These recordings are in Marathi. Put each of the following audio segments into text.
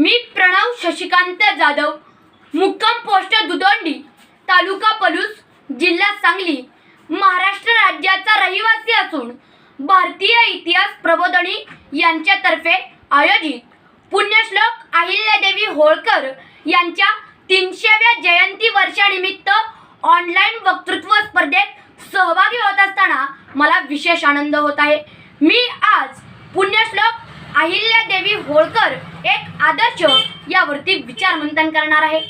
मी प्रणव शशिकांत जाधव मुक्काम पोस्ट दुदोंडी तालुका पलूस जिल्हा सांगली महाराष्ट्र राज्याचा रहिवासी असून भारतीय इतिहास प्रबोधनी यांच्यातर्फे आयोजित पुण्यश्लोक अहिल्यादेवी होळकर यांच्या तीनशेव्या जयंती वर्षानिमित्त ऑनलाईन वक्तृत्व स्पर्धेत सहभागी होत असताना मला विशेष आनंद होत आहे. मी आज पुण्यश्लोक अहिल्यादेवी होळकर एक आदर्श यावरती विचार मंथन करणार आहे.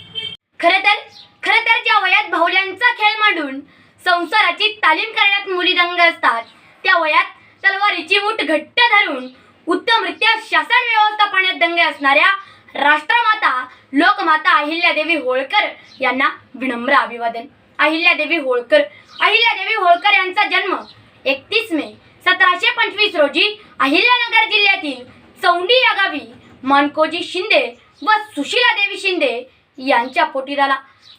खरे तर खरे तर ज्या वयात भाऊल्यांचा खेळ मांडून संसाराची तालीम करण्यात मुली दंग असतात त्या वयात तलवारीची मूठ घट्ट धरून उत्तमरित्या शासन व्यवस्थापनात दंग असणाऱ्या राष्ट्रमाता लोकमाता अहिल्यादेवी होळकर यांना विनम्र अभिवादन. अहिल्यादेवी होळकर अहिल्यादेवी होळकर यांचा जन्म एकतीस मे सतराशे पंचवीस रोजी अहिल्यानगर जिल्ह्यातील चौंडी या गावी मानकोजी शिंदे व सुशीला देवी शिंदे यांच्या पोटी झाला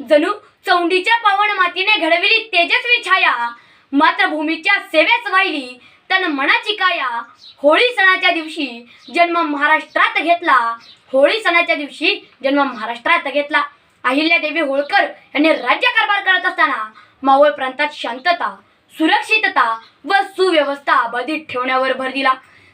जणू चौंडीच्या पावन मातीने घडविली तेजस्वी छाया मातृभूमीच्या सेवेस वाहिली तन मनाची काया. होळी सणाच्या दिवशी जन्म महाराष्ट्रात घेतला. होळी सणाच्या दिवशी जन्म महाराष्ट्रात घेतला. अहिल्यादेवी होळकर यांनी राज्यकारभार करत असताना मावळ प्रांतात शांतता सुरक्षितता व सुव्यवस्था अबाधित ठेवण्यावर भर दिला.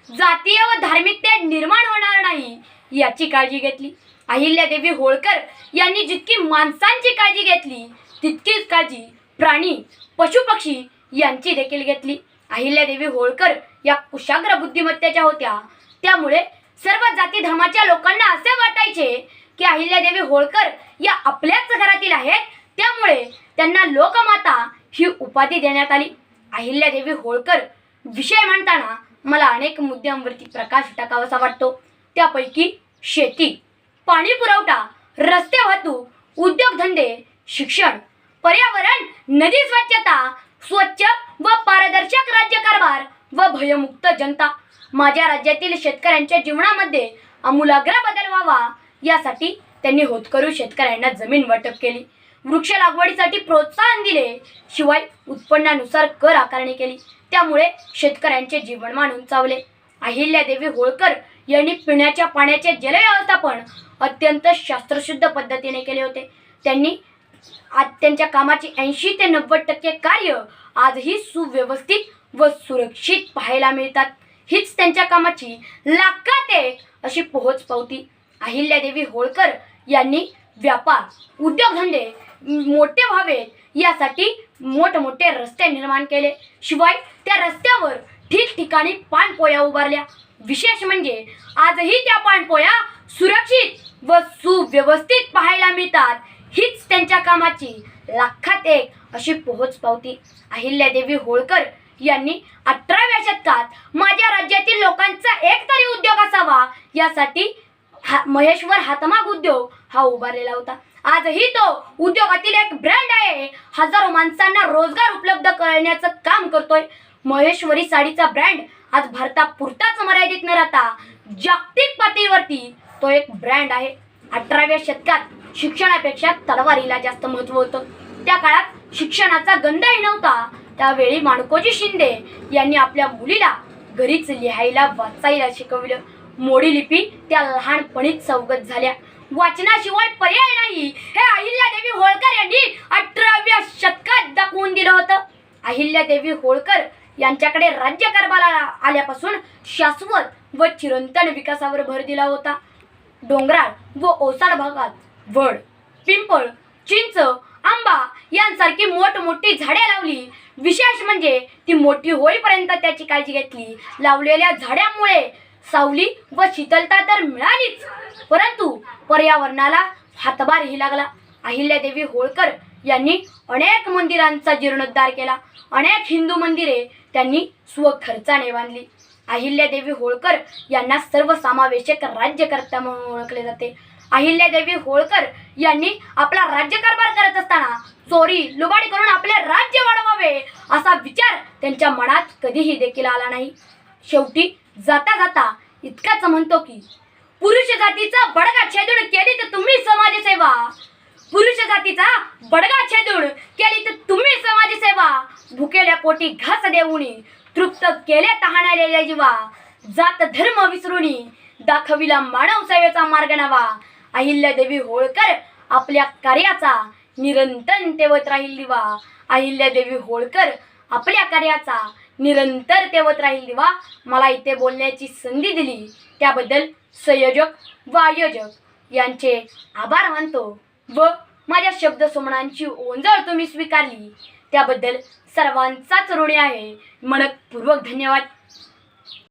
जातीय व धार्मिकता निर्माण होणार नाही याची काळजी घेतली. अहिल्यादेवी होळकर यांनी जितकी माणसांची काळजी घेतली तितकीच काळजी प्राणी पशुपक्षी यांची देखील घेतली. अहिल्यादेवी होळकर या कुशाग्र बुद्धिमत्तेच्या होत्या. त्यामुळे सर्व जाती धर्माच्या लोकांना असे वाटायचे की अहिल्यादेवी होळकर या आपल्याच घरातील आहेत. त्यामुळे त्यांना लोकमाता ही उपाधी देण्यात आली. अहिल्यादेवी होळकर विषय म्हणताना मला अनेक मुद्द्यांवरती प्रकाश टाकावासा वाटतो. त्यापैकी शेती पाणी पुरवठा रस्ते वाहतूक उद्योगधंदे शिक्षण पर्यावरण नदी स्वच्छता स्वच्छ व पारदर्शक राज्यकारभार व भयमुक्त जनता. माझ्या राज्यातील शेतकऱ्यांच्या जीवनामध्ये आमूलाग्र बदल व्हावा यासाठी त्यांनी होतकरू शेतकऱ्यांना जमीन वाटप केली. वृक्ष लागवडीसाठी प्रोत्साहन दिले. शिवाय उत्पन्नानुसार कर आकारणी केली. त्यामुळे शेतकऱ्यांचे जीवनमान उंचावले. अहिल्यादेवी होळकर यांनी पिण्याच्या पाण्याचे जलव्यवस्थापन अत्यंत शास्त्रशुद्ध पद्धतीने केले होते. त्यांनी आज त्यांच्या कामाची ऐंशी ते नव्वद टक्के कार्य आजही सुव्यवस्थित व सुरक्षित पाहायला मिळतात. हीच त्यांच्या कामाची लाखात अशी पोहोच पावती. अहिल्यादेवी होळकर यांनी व्यापार उद्योगधंदे मोठे व्हावेत यासाठी मोठमोठे रस्ते निर्माण केले. शिवाय त्या रस्त्यावर ठिकठिकाणी पाणपोया उभारल्या. विशेष म्हणजे आजही त्या पाणपोया सुरक्षित व सुव्यवस्थित पाहायला मिळतात. हीच त्यांच्या कामाची लाखात एक अशी पोहोच पावती. अहिल्यादेवी होळकर यांनी अठराव्या शतकात माझ्या राज्यातील लोकांचा एक तरी उद्योग असावा यासाठी हा महेश्वर हातमाग उद्योग हा उभारलेला होता. आजही तो उद्योगातील एक ब्रँड आहे. हजारो माणसांना रोजगार उपलब्ध करण्याचं काम करतोय. महेश्वरी साडीचा ब्रँड आज भारतापुरताच मर्यादित न राहता जागतिक पातळीवरती तो एक ब्रँड आहे. अठराव्या शतकात शिक्षणापेक्षा तलवारीला जास्त महत्त्व होतं. त्या काळात शिक्षणाचा गंधही नव्हता. त्यावेळी माणकोजी शिंदे यांनी आपल्या मुलीला घरीच लिहायला वाचायला शिकवलं. मोडी लिपी त्या लहानपणीच सवगत झाल्या. वाचनाशिवाय पर्याय नाही. हे अहिल्यादेवी होळकर यांनी अठराव्या शतकात दाखवून दिलं होतं. अहिल्यादेवी होळकर यांच्याकडे राज्यकारभाराला आल्यापासून शाश्वत व चिरंतन विकासावर भर दिला होता. डोंगराळ व ओसाड भागात वड पिंपळ चिंच आंबा यांसारखी मोठमोठी झाडे लावली. विशेष म्हणजे ती मोठी होईपर्यंत त्याची काळजी घेतली. लावलेल्या झाडांमुळे सावली व शीतलता तर मिळालीच. परंतु पर्यावरणाला हातभारही लागला. अहिल्यादेवी होळकर यांनी अनेक मंदिरांचा जीर्णोद्धार केला. अनेक हिंदू मंदिरे त्यांनी स्वखर्चाने बांधली. अहिल्यादेवी होळकर यांना सर्वसमावेशक राज्यकर्ता म्हणून ओळखले जाते. अहिल्यादेवी होळकर यांनी आपला राज्यकारभार करत असताना चोरी लुबाडी करून आपले राज्य वाढवावे असा विचार त्यांच्या मनात कधीही देखील आला नाही. शेवटी जाता जाता इतकाच म्हणतो की पुरुष जातीचा बडगा छेदून केली तर तुम्ही समाजसेवा. पुरुष जातीचा बडगा छेदून केली तर तुम्ही समाजसेवा. भुकेल्या पोटी घास देऊन तृप्त केले तहाणालेल्या जीवा. जात धर्म विसरून दाखविला मानव सेवेचा मार्ग नवा. अहिल्यादेवी होळकर आपल्या कार्याचा निरंतर तेवत राहील दिवा. अहिल्यादेवी होळकर आपल्या कार्याचा निरंतर तेवत राहील देवा. मला इथे बोलण्याची संधी दिली. त्याबद्दल संयोजक व आयोजक यांचे आभार मानतो व माझ्या शब्द सुमनांची ओंजळ तुम्ही स्वीकारली. त्याबद्दल सर्वांचाच ऋणी आहे. मनपूर्वक धन्यवाद.